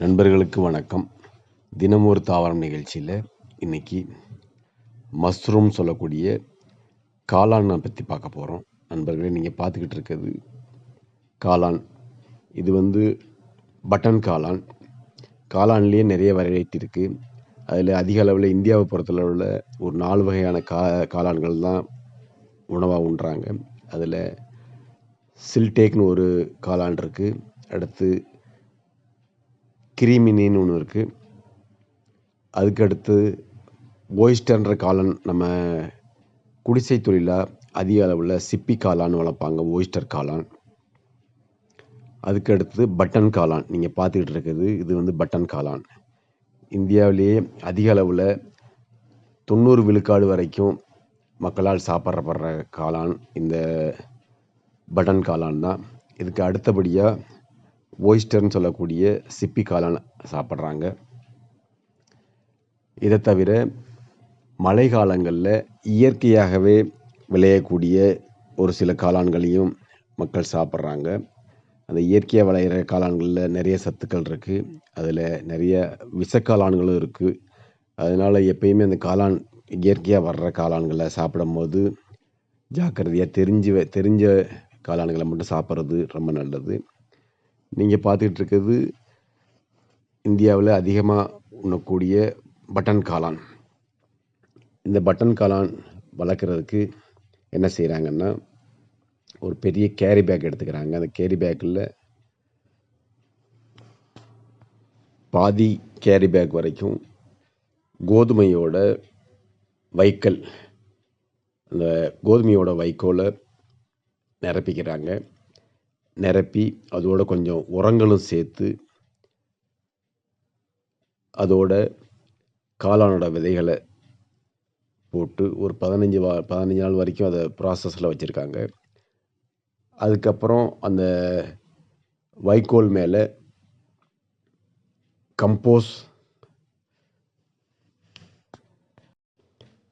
நண்பர்களுக்கு வணக்கம். தினம் ஒரு தாவரம் நிகழ்ச்சியில் இன்னைக்கு மஷ்ரூம் சொல்லக்கூடிய காளானை பற்றி பார்க்க போகிறோம் நண்பர்களே நீங்கள் பார்த்துக்கிட்டு இருக்கிறது காளான். இது வந்து பட்டன் காளான். காளான்லேயே நிறைய வெரைட்டி இருக்குது அதில் அதிக அளவில் இந்தியாவை பொறுத்தளவில் ஒரு நாலு வகையான கா காளான்கள் தான் உணவாக உண்றாங்க. அதில் சில்டேக்னு ஒரு காளான் இருக்குது அடுத்து கிரிமினின்னு ஒன்று இருக்குது அதுக்கு அடுத்து காளான் நம்ம குடிசை தொழிலாக அதிக அளவில் சிப்பி காளான் வளர்ப்பாங்க ஓய்ஸ்டர் காளான். அதுக்கு அடுத்து பட்டன் காளான். நீங்கள் பார்த்துக்கிட்டு இருக்குது இது வந்து பட்டன் காளான். இந்தியாவிலேயே அதிக அளவில் தொண்ணூறு விழுக்காடு வரைக்கும் மக்களால் சாப்பிட்றப்படுற காளான் இந்த பட்டன் காளான் தான். இதுக்கு அடுத்தபடியாக ஓய்ஸ்டர்னு சொல்லக்கூடிய சிப்பி காளான் சாப்பிட்றாங்க. இதை தவிர மழை காலங்களில் இயற்கையாகவே விளையக்கூடிய ஒரு சில காளான்களையும் மக்கள் சாப்பிட்றாங்க. அந்த இயற்கையாக விளையிற காளான்களில் நிறைய சத்துக்கள் இருக்குது அதில் நிறைய விஷக்காளான்களும் இருக்குது அதனால் எப்பயுமே அந்த காளான் இயற்கையாக வர்ற காளான்களை சாப்பிடும்போது ஜாக்கிரதையாக தெரிஞ்சு வ- தெரிஞ்ச காளான்களை மட்டும் சாப்பிட்றது ரொம்ப நல்லது. நீங்கள் பார்த்துக்கிட்டு இருக்கிறது இந்தியாவில் அதிகமாக உண்ணக்கூடிய பட்டன் காளான். இந்த பட்டன் காளான் வளர்க்குறதுக்கு என்ன செய்கிறாங்கன்னா ஒரு பெரிய கேரி பேக் எடுத்துக்கிறாங்க. அந்த கேரி பேக்கில் பாதி கேரி பேக் வரைக்கும் கோதுமையோட வைக்கல் அந்த கோதுமையோட வைக்கோலை நிரப்பிக்கிறாங்க. நிரப்பி அதோட கொஞ்சம் உரங்களும் சேர்த்து அதோட காளானோட விதைகளை போட்டு ஒரு பதினஞ்சு வா பதினஞ்சு நாள் வரைக்கும் அதை ப்ராசஸில் வச்சுருக்காங்க. அதுக்கப்புறம் அந்த வைக்கோல் மேலே கம்போஸ்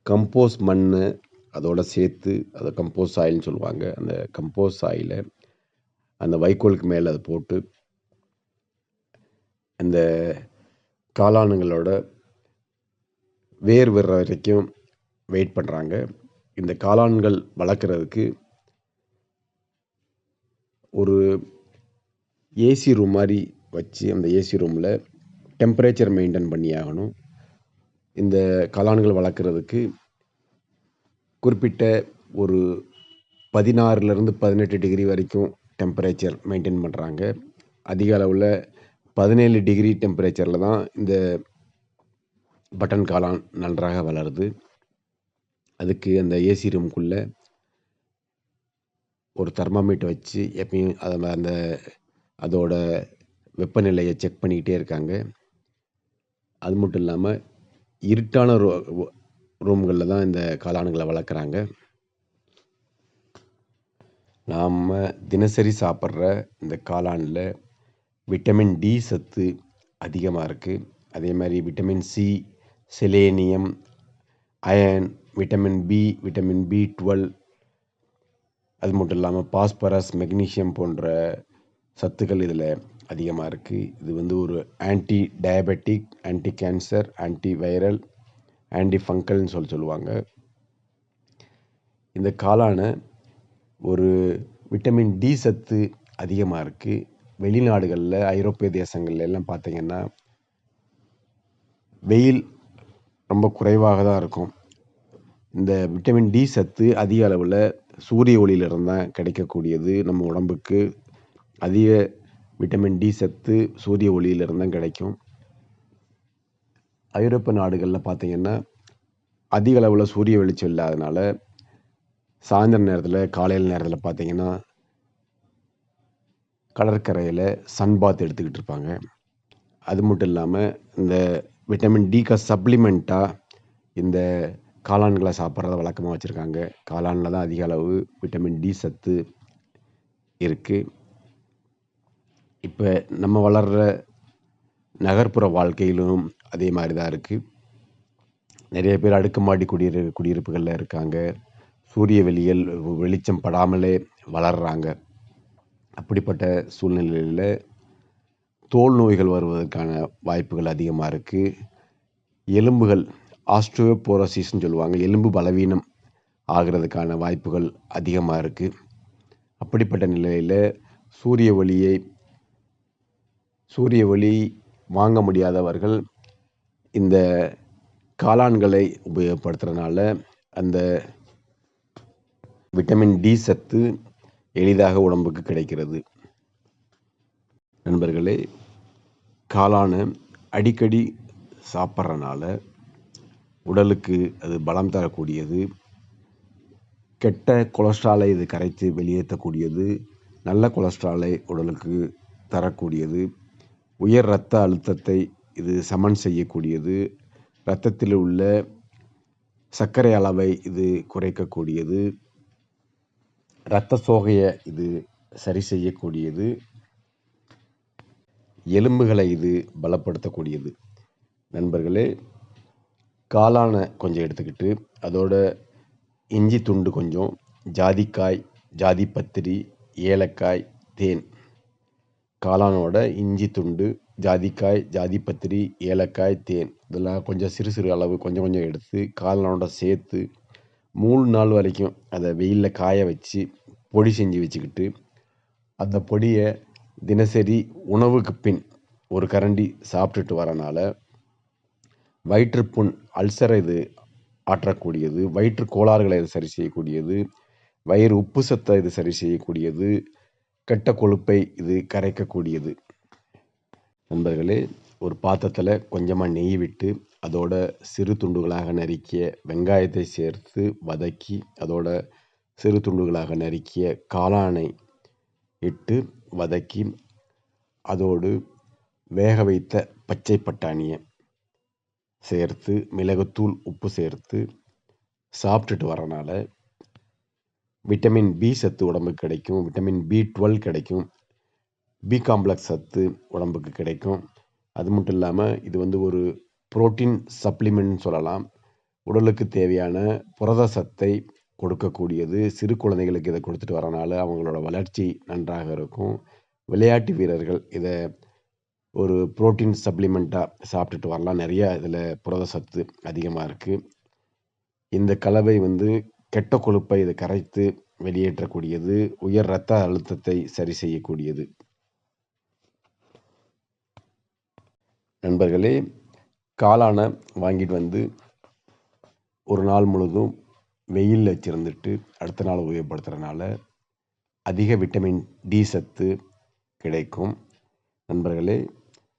கம்போஸ் மண் அதோட சேர்த்து அதை கம்போஸ் ஆயில்னு சொல்லுவாங்க. அந்த கம்போஸ் ஆயிலை அந்த வைக்கோலுக்கு மேலே அதை போட்டு அந்த காளானுங்களோட வேர் வர்ற வரைக்கும் வெயிட் பண்ணுறாங்க இந்த காளான்கள் வளர்க்குறதுக்கு ஒரு ஏசி ரூம் மாதிரி வச்சு அந்த ஏசி ரூமில் டெம்பரேச்சர் மெயின்டைன் பண்ணி ஆகணும். இந்த காளான்கள் வளர்க்குறதுக்கு குறிப்பிட்ட ஒரு பதினாறுலேருந்து பதினெட்டு டிகிரி வரைக்கும் டெம்பரேச்சர் மெயின்டைன் பண்ணுறாங்க அதிக அளவில் பதினேழு டிகிரி டெம்பரேச்சரில் தான் இந்த பட்டன் காளான் நன்றாக வளருது. அதுக்கு அந்த ஏசி ரூம்குள்ளே ஒரு தெர்மாமீட்டர் வச்சு எப்பயும் அதை அந்த அதோட வெப்பநிலையை செக் பண்ணிக்கிட்டே இருக்காங்க. அது மட்டும் இல்லாமல் இருட்டான ரூ ரூம்களில் தான் இந்த காளான்களை வளர்க்குறாங்க. நாம் தினசரி சாப்பிட்ற இந்த காளானில் விட்டமின் டி சத்து அதிகமாக இருக்குது அதே மாதிரி vitamin C selenium iron vitamin B vitamin B twelve அது மட்டும் இல்லாமல் பாஸ்பரஸ் மெக்னீஷியம் போன்ற சத்துக்கள் இதில் அதிகமாக இருக்குது இது வந்து ஒரு anti diabetic anti cancer anti viral anti ஃபங்கல்னு சொல்லி சொல்லுவாங்க. இந்த காளானை ஒரு விட்டமின் டி சத்து அதிகமாக இருக்குது வெளிநாடுகளில் ஐரோப்பிய தேசங்கள்ல எல்லாம் பார்த்தீங்கன்னா வெயில் ரொம்ப குறைவாக தான் இருக்கும். இந்த விட்டமின் டி சத்து அதிக அளவில் சூரிய ஒளியிலிருந்து தான் கிடைக்கக்கூடியது நம்ம உடம்புக்கு. அதிக விட்டமின் டி சத்து சூரிய ஒளியிலிருந்து தான் கிடைக்கும். ஐரோப்பிய நாடுகளில் பார்த்தீங்கன்னா அதிக அளவில் சூரிய வெளிச்சம் இல்லாதனால சாயந்தர நேரத்தில் காலையில் நேரத்தில் பார்த்தீங்கன்னா கடற்கரையில் சன்பாத் எடுத்துக்கிட்டு இருப்பாங்க. அது மட்டும் இல்லாமல் இந்த விட்டமின் டிக்கு சப்ளிமெண்ட்டாக இந்த காளான்களை சாப்பிட்றத வழக்கமாக வச்சுருக்காங்க. காளானில் தான் அதிக அளவு விட்டமின் டி சத்து இருக்குது இப்போ நம்ம வளர்கிற நகர்ப்புற வாழ்க்கையிலும் அதே மாதிரி தான் இருக்குது நிறைய பேர் அடுக்குமாடி குடியிரு குடியிருப்புகளில் இருக்காங்க. சூரிய வெளியில் வெளிச்சம் படாமலே வளர்கிறாங்க அப்படிப்பட்ட சூழ்நிலையில் தோல் நோய்கள் வருவதற்கான வாய்ப்புகள் அதிகமாக இருக்குது எலும்புகள் ஆஸ்ட்ரோபோரோசிஸ்ன்னு சொல்லுவாங்க. எலும்பு பலவீனம் ஆகிறதுக்கான வாய்ப்புகள் அதிகமாக இருக்குது அப்படிப்பட்ட நிலையில் சூரிய ஒளியை சூரிய ஒளி வாங்க முடியாதவர்கள் இந்த காளான்களை உபயோகப்படுத்துறதுனால அந்த விட்டமின் டி சத்து எளிதாக உடம்புக்கு கிடைக்கிறது. நண்பர்களே காளான அடிக்கடி சாப்பிட்றனால உடலுக்கு அது பலம் தரக்கூடியது கெட்ட கொலஸ்ட்ராலை இது கரைத்து வெளியேற்றக்கூடியது நல்ல கொலஸ்ட்ராலை உடலுக்கு தரக்கூடியது உயர் இரத்த அழுத்தத்தை இது சமன் செய்யக்கூடியது இரத்தத்தில் உள்ள சர்க்கரை அளவை இது குறைக்கக்கூடியது இரத்த சோகையை இது சரி செய்யக்கூடியது. எலும்புகளை இது பலப்படுத்தக்கூடியது. நண்பர்களே காளானை கொஞ்சம் எடுத்துக்கிட்டு அதோட இஞ்சி துண்டு கொஞ்சம் ஜாதிக்காய் ஜாதிப்பத்திரி ஏலக்காய் தேன். காளானோட இஞ்சி துண்டு ஜாதிக்காய் ஜாதிப்பத்திரி ஏலக்காய் தேன். இதெல்லாம் கொஞ்சம் சிறு சிறு அளவு கொஞ்சம் கொஞ்சம் எடுத்து காளானோட சேர்த்து மூணு நாள் வரைக்கும் அதை வெயிலில் காய வச்சு பொடி செஞ்சு வச்சுக்கிட்டு அந்த பொடியை தினசரி உணவுக்கு பின் ஒரு கரண்டி சாப்பிட்டுட்டு வரனால வயிற்றுப்புண் அல்சரை இது ஆற்றக்கூடியது வயிற்று கோளாறுகளை இது சரி செய்யக்கூடியது வயிறு உப்பு சத்தை இது சரி செய்யக்கூடியது கெட்ட கொழுப்பை இது கரைக்கக்கூடியது. நண்பர்களே ஒரு பாத்திரத்தில் கொஞ்சமாக நெய் விட்டு அதோட சிறு துண்டுகளாக நறுக்கிய வெங்காயத்தை சேர்த்து வதக்கி அதோட சிறு துண்டுகளாக நறுக்கிய காளானை இட்டு வதக்கி அதோடு வேக வைத்த பச்சை பட்டாணியை சேர்த்து மிளகுத்தூள் உப்பு சேர்த்து சாப்பிட்டுட்டு வரனால விட்டமின் பி சத்து உடம்புக்கு கிடைக்கும் விட்டமின் பி டுவெல் கிடைக்கும் பி காம்ப்ளெக்ஸ் சத்து உடம்புக்கு கிடைக்கும். அது மட்டும் இல்லாமல் இது வந்து ஒரு புரோட்டீன் சப்ளிமெண்ட் சொல்லலாம். உடலுக்கு தேவையான புரத சத்தை கொடுக்கக்கூடியது. சிறு குழந்தைகளுக்கு இதை கொடுத்துட்டு வரனால அவங்களோட வளர்ச்சி நன்றாக இருக்கும். விளையாட்டு வீரர்கள் இதை ஒரு புரோட்டீன் சப்ளிமெண்ட்டாக சாப்பிட்டுட்டு வரலாம். நிறையா இதில் புரத சத்து அதிகமாக இருக்குது இந்த கலவை வந்து கெட்ட கொழுப்பை இதை கரைத்து வெளியேற்றக்கூடியது. உயர் இரத்த அழுத்தத்தை சரி செய்யக்கூடியது. நண்பர்களே காளானை வாங்கிட்டு வந்து ஒரு நாள் முழுதும் வெயிலில் வச்சுருந்துட்டு அடுத்த நாள் உபயோகப்படுத்துகிறனால அதிக விட்டமின் டி சத்து கிடைக்கும். நண்பர்களே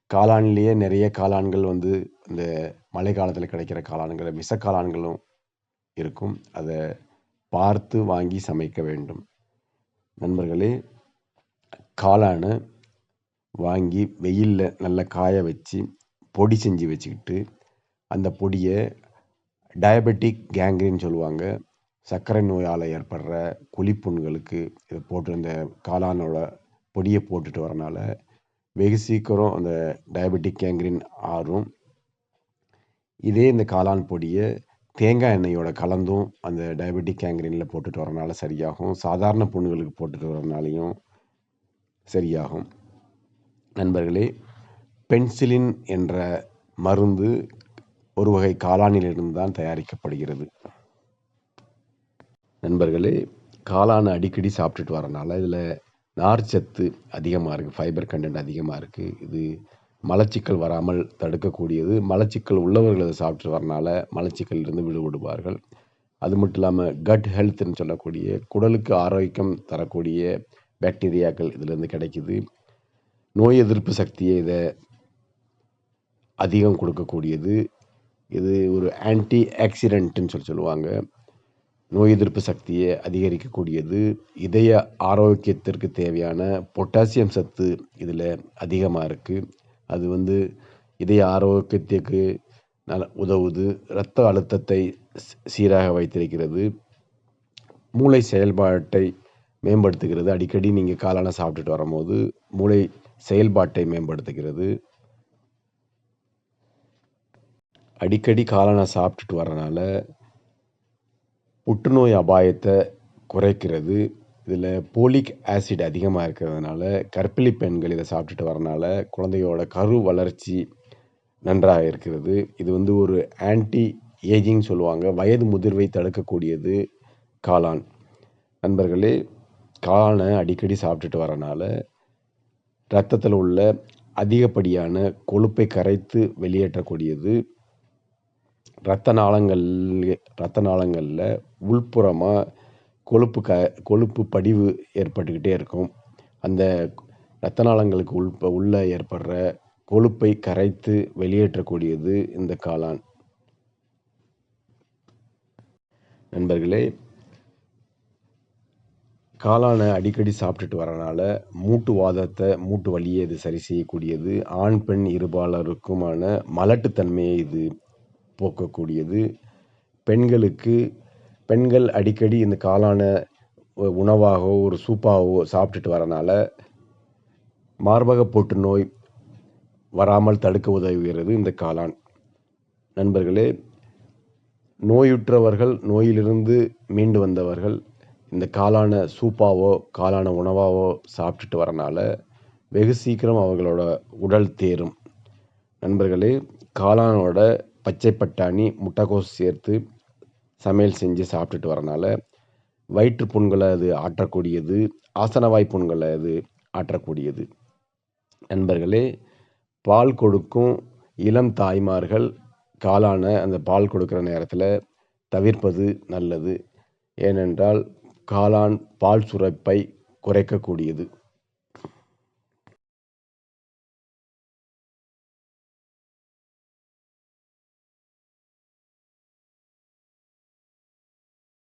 காளான்லேயே நிறைய காளான்கள் வந்து இந்த மழை காலத்தில் கிடைக்கிற காளான்கள் விஷ காளான்களும் இருக்கும். அதை பார்த்து வாங்கி சமைக்க வேண்டும். நண்பர்களே காளானை வாங்கி வெயிலில் நல்லா காய வச்சு பொடி செஞ்சு வச்சுக்கிட்டு அந்த பொடியை டயபெட்டிக் கேங்க்ரின்னு சொல்லுவாங்க. சர்க்கரை நோயால் ஏற்படுற குழிப்புண்களுக்கு இதை போட்டு இந்த காளானோட பொடியை போட்டுட்டு வரனால வெகு சீக்கிரம் அந்த டயபெட்டிக் கேங்க்ரின் ஆறும். இதே இந்த காளான் பொடியை தேங்காய் எண்ணெயோட கலந்தும் அந்த டயபெட்டிக் கேங்க்ரினில் போட்டுட்டு வரனால சரியாகும். சாதாரண புண்ணுகளுக்கு போட்டுட்டு வரனாலையும் சரியாகும். நண்பர்களே பென்சிலின் என்ற மருந்து ஒரு வகை காளானிலிருந்து தான் தயாரிக்கப்படுகிறது. நண்பர்களே காளான் அடிக்கடி சாப்பிட்டுட்டு வரனால இதில் நார்ச்சத்து அதிகமாக இருக்குது ஃபைபர் கண்டென்ட் அதிகமாக இருக்குது இது மலச்சிக்கல் வராமல் தடுக்கக்கூடியது. மலச்சிக்கல் உள்ளவர்கள் அதை சாப்பிட்டு வரனால மலச்சிக்கலிருந்து விடுபடுவார்கள். அது மட்டும் இல்லாமல் கட் ஹெல்த்னு சொல்லக்கூடிய குடலுக்கு ஆரோக்கியம் தரக்கூடிய பாக்டீரியாக்கள் இதிலேருந்து கிடைக்குது. நோய் எதிர்ப்பு சக்தியை இதை அதிகம் கொடுக்கக்கூடியது. இது ஒரு ஆன்டி ஆக்சிடென்ட்டுன்னு சொல்லி சொல்லுவாங்க. நோய் எதிர்ப்பு சக்தியை அதிகரிக்கக்கூடியது. இதய ஆரோக்கியத்திற்கு தேவையான பொட்டாசியம் சத்து இதில் அதிகமாக இருக்குது அது வந்து இதய ஆரோக்கியத்திற்கு நல்ல உதவுது. இரத்த அழுத்தத்தை சீராக வைத்திருக்கிறது. மூளை செயல்பாட்டை மேம்படுத்துகிறது. அடிக்கடி நீங்கள் காலான சாப்பிட்டுட்டு வரும்போது மூளை செயல்பாட்டை மேம்படுத்துகிறது. அடிக்கடி காளானை சாப்பிட்டுட்டு வரனால புற்றுநோய் அபாயத்தை குறைக்கிறது. இதில் போலிக் ஆசிட் அதிகமாக இருக்கிறதுனால கர்ப்பிணி பெண்கள் இதை சாப்பிட்டுட்டு வரனால குழந்தையோட கரு வளர்ச்சி நன்றாக இருக்கிறது. இது வந்து ஒரு ஆன்டி ஏஜிங் சொல்லுவாங்க. வயது முதிர்வை தடுக்கக்கூடியது காளான். நண்பர்களே காளானை அடிக்கடி சாப்பிட்டுட்டு வரனால ரத்தத்தில் உள்ள அதிகப்படியான கொழுப்பை கரைத்து வெளியேற்றக்கூடியது. ரத்த நாளங்கள் ரத்த நாளங்களில் உள்புறமாக கொழுப்பு க கொழுப்பு படிவு ஏற்பட்டுக்கிட்டே இருக்கும். அந்த இரத்த நாளங்களுக்கு உள் உள்ளே ஏற்படுற கொழுப்பை கரைத்து வெளியேற்றக்கூடியது இந்த காளான். நண்பர்களே காளானை அடிக்கடி சாப்பிட்டுட்டு வரனால மூட்டு வாதத்தை மூட்டு வலியை இது சரி செய்யக்கூடியது. ஆண் பெண் இருபாலருக்குமான மலட்டுத்தன்மையை இது. போக்கக்கூடியது. பெண்களுக்கு பெண்கள் அடிக்கடி இந்த காளான உணவாகவோ ஒரு சூப்பாகவோ சாப்பிட்டுட்டு வரனால மார்பக போட்டு நோய் வராமல் தடுக்க உதவுகிறது இந்த காளான். நண்பர்களே நோயுற்றவர்கள் நோயிலிருந்து மீண்டு வந்தவர்கள் இந்த காளான சூப்பாவோ காளான உணவாவோ சாப்பிட்டுட்டு வரனால வெகு சீக்கிரம் அவர்களோட உடல் தேரும். நண்பர்களே காளானோட பச்சை பட்டாணி முட்டைக்கோஸ் சேர்த்து சமையல் செஞ்சு சாப்பிட்டுட்டு வரனால வயிற்று புண்களை அது ஆற்றக்கூடியது ஆசனவாய் புண்களை அது ஆற்றக்கூடியது. நண்பர்களே பால் கொடுக்கும் இளம் தாய்மார்கள் காலான அந்த பால் கொடுக்குற நேரத்தில் தவிர்ப்பது நல்லது. ஏனென்றால் காளான் பால் சுரப்பை குறைக்கக்கூடியது.